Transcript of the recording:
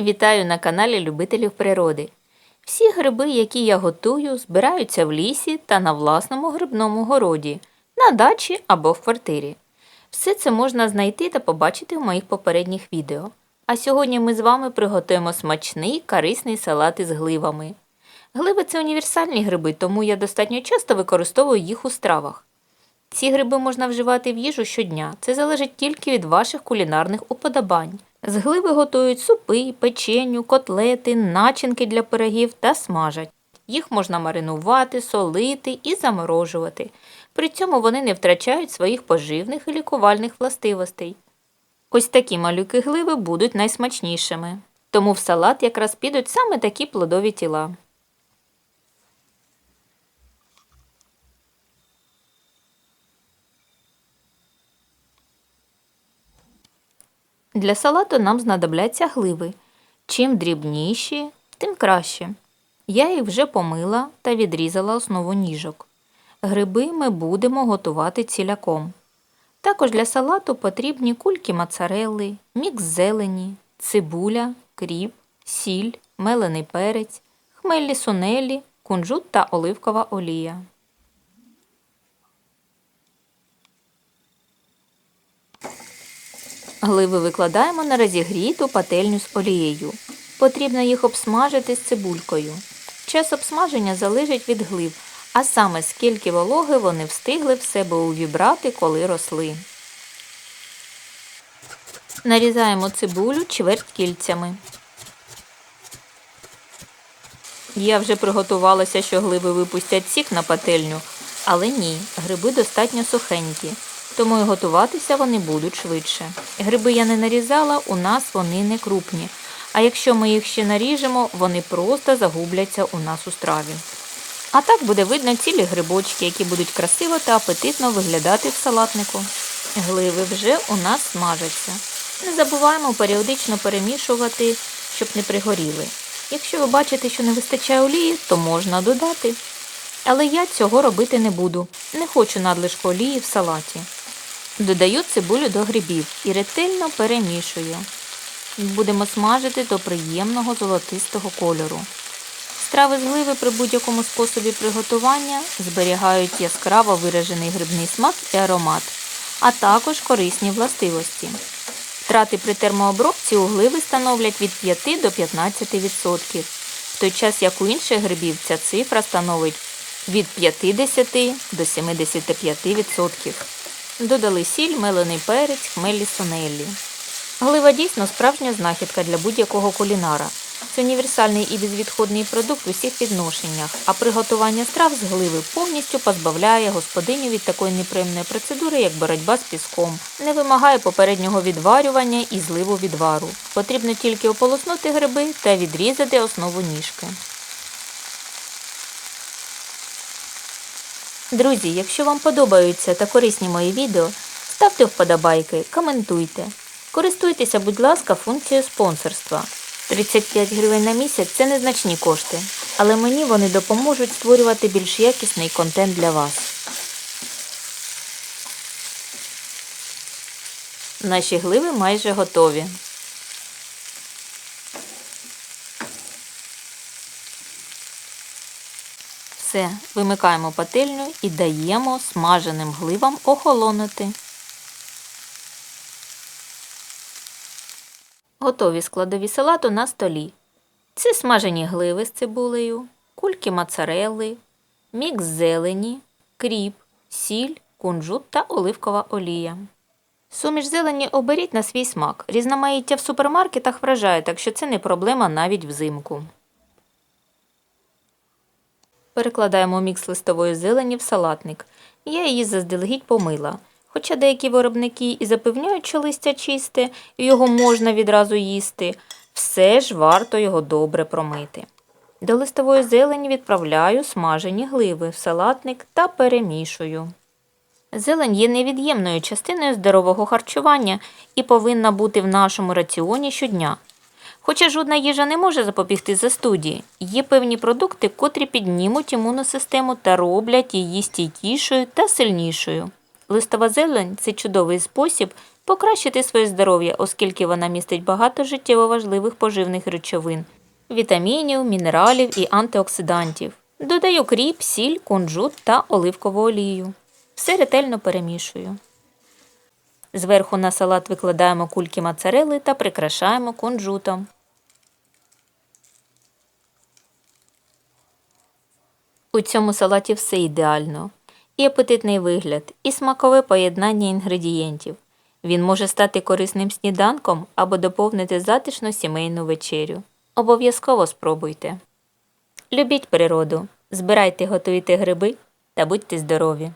Вітаю на каналі Любителів природи. Всі гриби, які я готую, збираються в лісі та на власному грибному городі, на дачі або в квартирі. Все це можна знайти та побачити в моїх попередніх відео. А сьогодні ми з вами приготуємо смачний корисний салат із гливами. Гливи це універсальні гриби, тому я достатньо часто використовую їх у стравах. Ці гриби можна вживати в їжу щодня. Це залежить тільки від ваших кулінарних уподобань. З гливи готують супи, печеню, котлети, начинки для пирогів та смажать. Їх можна маринувати, солити і заморожувати. При цьому вони не втрачають своїх поживних і лікувальних властивостей. Ось такі малюки гливи будуть найсмачнішими. Тому в салат якраз підуть саме такі плодові тіла. Для салату нам знадобляться гливи. Чим дрібніші, тим краще. Я їх вже помила та відрізала основу ніжок. Гриби ми будемо готувати ціляком. Також для салату потрібні кульки моцарелли, мікс зелені, цибуля, кріп, сіль, мелений перець, хмелі сунелі, кунжут та оливкова олія. Гливи викладаємо на розігріту пательню з олією. Потрібно їх обсмажити з цибулькою. Час обсмаження залежить від глив, а саме скільки вологи вони встигли в себе увібрати, коли росли. Нарізаємо цибулю чверть кільцями. Я вже приготувалася, що гливи випустять сік на пательню, але ні, гриби достатньо сухенькі, тому і готуватися вони будуть швидше. Гриби я не нарізала, у нас вони не крупні, а якщо ми їх ще наріжемо, вони просто загубляться у нас у страві. А так буде видно цілі грибочки, які будуть красиво та апетитно виглядати в салатнику. Гливи вже у нас смажаться. Не забуваємо періодично перемішувати, щоб не пригоріли. Якщо ви бачите, що не вистачає олії, то можна додати. Але я цього робити не буду. Не хочу надлишку олії в салаті. Додаю цибулю до грибів і ретельно перемішую. Будемо смажити до приємного золотистого кольору. Страви з гливи при будь-якому способі приготування зберігають яскраво виражений грибний смак і аромат, а також корисні властивості. Втрати при термообробці у гливи становлять від 5 до 15%, в той час як у інших грибів ця цифра становить від 50 до 75%. Додали сіль, мелений перець, хмелі сунелі. Глива дійсно справжня знахідка для будь-якого кулінара. Це універсальний і безвідходний продукт у всіх відношеннях, а приготування страв з гливи повністю позбавляє господиню від такої неприємної процедури, як боротьба з піском, не вимагає попереднього відварювання і зливу відвару. Потрібно тільки ополоснути гриби та відрізати основу ніжки. Друзі, якщо вам подобаються та корисні мої відео, ставте вподобайки, коментуйте. Користуйтеся, будь ласка, функцією спонсорства. 35 гривень на місяць це незначні кошти, але мені вони допоможуть створювати більш якісний контент для вас. Наші гливи майже готові. Все, вимикаємо пательню і даємо смаженим гливам охолонути. Готові складові салату на столі. Це смажені гливи з цибулею, кульки моцарелли, мікс зелені, кріп, сіль, кунжут та оливкова олія. Суміш зелені оберіть на свій смак. Різноманіття в супермаркетах вражає, так що це не проблема навіть взимку. Перекладаємо мікс листової зелені в салатник. Я її заздалегідь помила. Хоча деякі виробники і запевняють, що листя чисте, і його можна відразу їсти, все ж варто його добре промити. До листової зелені відправляю смажені гливи в салатник та перемішую. Зелень є невід'ємною частиною здорового харчування і повинна бути в нашому раціоні щодня. Хоча жодна їжа не може запобігти застуді, є певні продукти, котрі піднімуть імунну систему та роблять її стійкішою та сильнішою. Листова зелень це чудовий спосіб покращити своє здоров'я, оскільки вона містить багато життєво важливих поживних речовин, вітамінів, мінералів і антиоксидантів. Додаю кріп, сіль, кунжут та оливкову олію. Все ретельно перемішую. Зверху на салат викладаємо кульки моцарели та прикрашаємо кунжутом. У цьому салаті все ідеально. І апетитний вигляд, і смакове поєднання інгредієнтів. Він може стати корисним сніданком або доповнити затишну сімейну вечерю. Обов'язково спробуйте. Любіть природу, збирайте, готуйте гриби та будьте здорові!